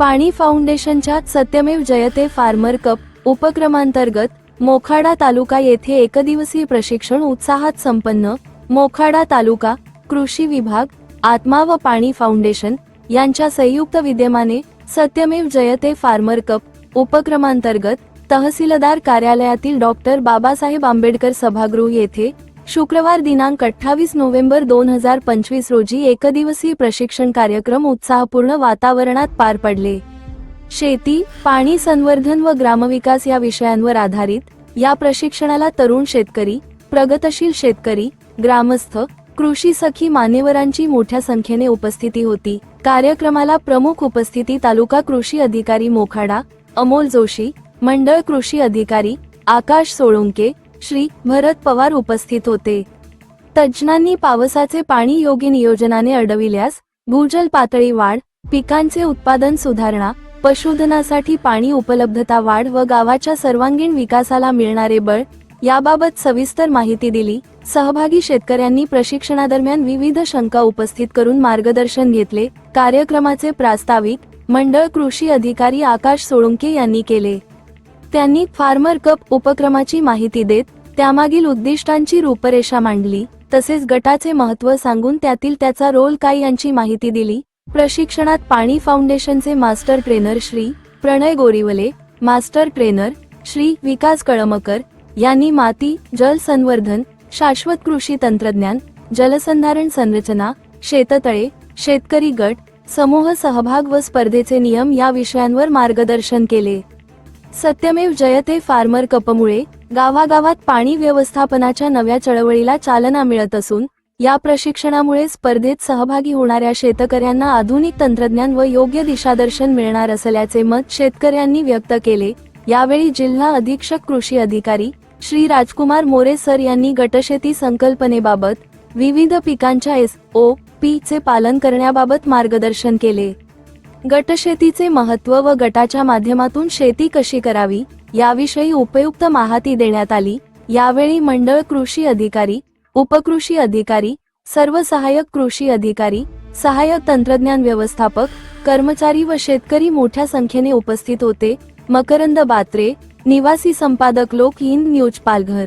पाणी फाउंडेशनच्या Satyamev Jayate farmer cup उपक्रमांतर्गत मोखाडा तालुका येथे एकदिवसीय प्रशिक्षण उत्साहात संपन्न मोखाडा तालुका कृषी विभाग आत्मा व पाणी फाउंडेशन यांच्या संयुक्त विद्यमाने सत्यमेव जयते फार्मर कप उपक्रमांतर्गत तहसीलदार कार्यालयातील डॉक्टर बाबासाहेब आंबेडकर सभागृह येथे शुक्रवार दिनांक अठ्ठावीस नोव्हेंबर दोन हजार पंचवीस रोजी एकदिवसीय प्रशिक्षण कार्यक्रम उत्साहपूर्ण वातावरणात पार पडले. शेती पाणी संवर्धन व ग्रामविकास या विषयांवर आधारित या प्रशिक्षणाला तरुण शेतकरी प्रगतशील शेतकरी ग्रामस्थ कृषी सखी मान्यवरांची मोठ्या संख्येने उपस्थिती होती. कार्यक्रमाला प्रमुख उपस्थिती तालुका कृषी अधिकारी मोखाडा अमोल जोशी मंडळ कृषी अधिकारी आकाश सोळुंके श्री भरत पवार उपस्थित होते. तज्ज्ञांनी पावसाचे पाणी योग्य नियोजनाने अडविल्यास भूजल पातळी वाढ पिकांचे उत्पादन सुधारणा पशुधनासाठी पाणी उपलब्धता वाढ व गावाच्या सर्वांगीण विकासाला मिळणारे बळ याबाबत सविस्तर माहिती दिली. सहभागी शेतकऱ्यांनी प्रशिक्षणादरम्यान विविध शंका उपस्थित करून मार्गदर्शन घेतले. कार्यक्रमाचे प्रास्ताविक मंडळ कृषी अधिकारी आकाश सोळुंके यांनी केले. त्यांनी फार्मर कप उपक्रमाची माहिती देत त्यामागील उद्दिष्टांची रूपरेषा मांडली तसेच गटाचे महत्त्व सांगून त्यातील त्याचा रोल काय यांची माहिती दिली. प्रशिक्षणात पाणी फाउंडेशनचे master trainer Shri Pranay Goriwale master trainer Shri Vikas Kalamkar यांनी माती जल संवर्धन शाश्वत कृषी तंत्रज्ञान जलसंधारण संरचना शेततळे शेतकरी गट समूह सहभाग व स्पर्धेचे नियम या विषयांवर मार्गदर्शन केले. सत्यमेव जयते फार्मर कपमुळे गावागावात पाणी व्यवस्थापनाच्या नव्या चळवळीला चालना मिळत असून या प्रशिक्षणामुळे स्पर्धेत सहभागी होणाऱ्या शेतकऱ्यांना आधुनिक तंत्रज्ञान व योग्य दिशादर्शन मिळणार असल्याचे मत शेतकऱ्यांनी व्यक्त केले. यावेळी जिल्हा अधीक्षक कृषी अधिकारी श्री राजकुमार मोरे सर यांनी गटशेती संकल्पनेबाबत विविध पिकांच्या एस ओ पी चे पालन करण्याबाबत मार्गदर्शन केले. गटशेतीचे महत्त्व व गटाच्या माध्यमातून शेती कशी करावी याविषयी उपयुक्त माहिती देण्यात आली. यावेळी मंडळ कृषी अधिकारी उपकृषी अधिकारी सर्व सहाय्यक कृषी अधिकारी सहाय्यक तंत्रज्ञान व्यवस्थापक कर्मचारी व शेतकरी मोठ्या संख्येने उपस्थित होते. मकरंद बात्रे निवासी संपादक लोक इन न्यूज पालघर.